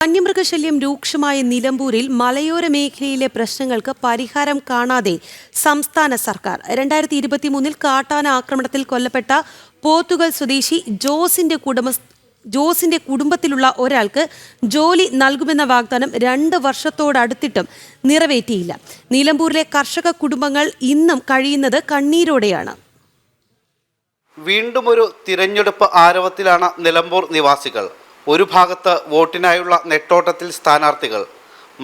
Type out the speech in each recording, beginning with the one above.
വന്യമൃഗശല്യം രൂക്ഷമായ നിലമ്പൂരിൽ മലയോര മേഖലയിലെ പ്രശ്നങ്ങൾക്ക് പരിഹാരം കാണാതെ സംസ്ഥാന സർക്കാർ. രണ്ടായിരത്തി ഇരുപത്തിമൂന്നിൽ കാട്ടാന ആക്രമണത്തിൽ കൊല്ലപ്പെട്ട പോത്തുകൽ സ്വദേശി ജോസിന്റെ കുടുംബ ജോസിന്റെ കുടുംബത്തിലുള്ള ഒരാൾക്ക് ജോലി നൽകുമെന്ന വാഗ്ദാനം രണ്ട് വർഷത്തോടടുത്തിട്ടും നിറവേറ്റിയില്ല. നിലമ്പൂരിലെ കർഷക കുടുംബങ്ങൾ ഇന്നും കഴിയുന്നത് കണ്ണീരോടെയാണ്. വീണ്ടും ഒരു തിരഞ്ഞെടുപ്പ് ആരവത്തിലാണ് നിലമ്പൂർ നിവാസികൾ. ഒരു ഭാഗത്ത് വോട്ടിനായുള്ള നെട്ടോട്ടത്തിൽ സ്ഥാനാർത്ഥികൾ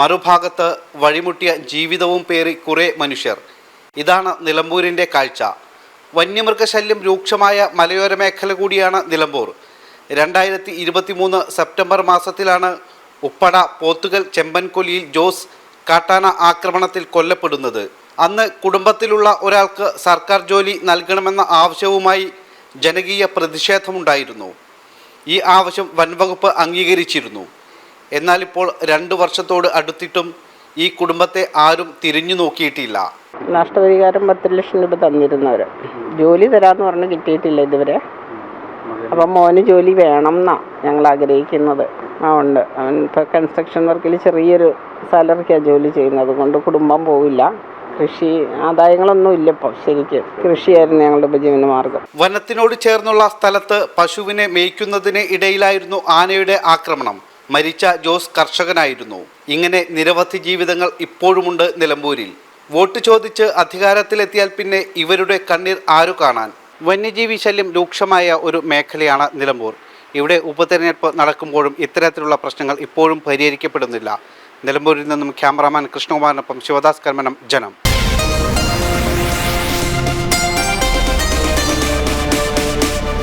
മറുഭാഗത്ത് വഴിമുട്ടിയ ജീവിതവും പേറി കുറേ മനുഷ്യർ. ഇതാണ് നിലമ്പൂരിന്റെ കാഴ്ച. വന്യമൃഗശല്യം രൂക്ഷമായ മലയോര മേഖല കൂടിയാണ് നിലമ്പൂർ. രണ്ടായിരത്തി ഇരുപത്തി മൂന്ന് സെപ്റ്റംബർ മാസത്തിലാണ് ഉപ്പട പോത്തുകൽ ചെമ്പൻകൊലിയിൽ ജോസ് കാട്ടാന ആക്രമണത്തിൽ കൊല്ലപ്പെടുന്നത്. അന്ന് കുടുംബത്തിലുള്ള ഒരാൾക്ക് സർക്കാർ ജോലി നൽകണമെന്ന ആവശ്യവുമായി ജനകീയ പ്രതിഷേധമുണ്ടായിരുന്നു. ഈ ആവശ്യം വൻവകുപ്പ് അംഗീകരിച്ചിരുന്നു. എന്നാൽ ഇപ്പോൾ രണ്ട് വർഷത്തോട് അടുത്തിട്ടും ഈ കുടുംബത്തെ ആരും തിരിഞ്ഞു നോക്കിയിട്ടില്ല. നഷ്ടപരിഹാരം പത്ത് ലക്ഷം രൂപ തന്നിരുന്നവർ ജോലി തരാമെന്ന് പറഞ്ഞ് കിട്ടിയിട്ടില്ല ഇതുവരെ. അപ്പം മോന് ജോലി വേണം എന്നാ ഞങ്ങൾ ആഗ്രഹിക്കുന്നത്. ആ ഉണ്ട്. അവൻ ഇപ്പോൾ കൺസ്ട്രക്ഷൻ വർക്കിൽ ചെറിയൊരു സാലറിക്കാണ് ജോലി ചെയ്യുന്നത്. കൊണ്ട് കുടുംബം പോവില്ല. കൃഷി ആദായങ്ങളൊന്നും ഇല്ല ഇപ്പോൾ ശരിക്കും. കൃഷിയായിരുന്നു ഞങ്ങളുടെ ഉപജീവന മാർഗം. വനത്തിനോട് ചേർന്നുള്ള സ്ഥലത്ത് പശുവിനെ മേയ്ക്കുന്നതിന് ഇടയിലായിരുന്നു ആനയുടെ ആക്രമണം. മരിച്ച ജോസ് കർഷകനായിരുന്നു. ഇങ്ങനെ നിരവധി ജീവിതങ്ങൾ ഇപ്പോഴുമുണ്ട് നിലമ്പൂരിൽ. വോട്ട് ചോദിച്ച് അധികാരത്തിലെത്തിയാൽ പിന്നെ ഇവരുടെ കണ്ണീർ ആരു കാണാൻ? വന്യജീവി ശല്യം രൂക്ഷമായ ഒരു മേഖലയാണ് നിലമ്പൂർ. ഇവിടെ ഉപതെരഞ്ഞെടുപ്പ് നടക്കുമ്പോഴും ഇത്തരത്തിലുള്ള പ്രശ്നങ്ങൾ ഇപ്പോഴും പരിഹരിക്കപ്പെടുന്നില്ല. നിലമ്പൂരിൽ നിന്നും ക്യാമറാമാൻ കൃഷ്ണകുമാറിനൊപ്പം ശിവദാസ് കർമ്മനം ജനം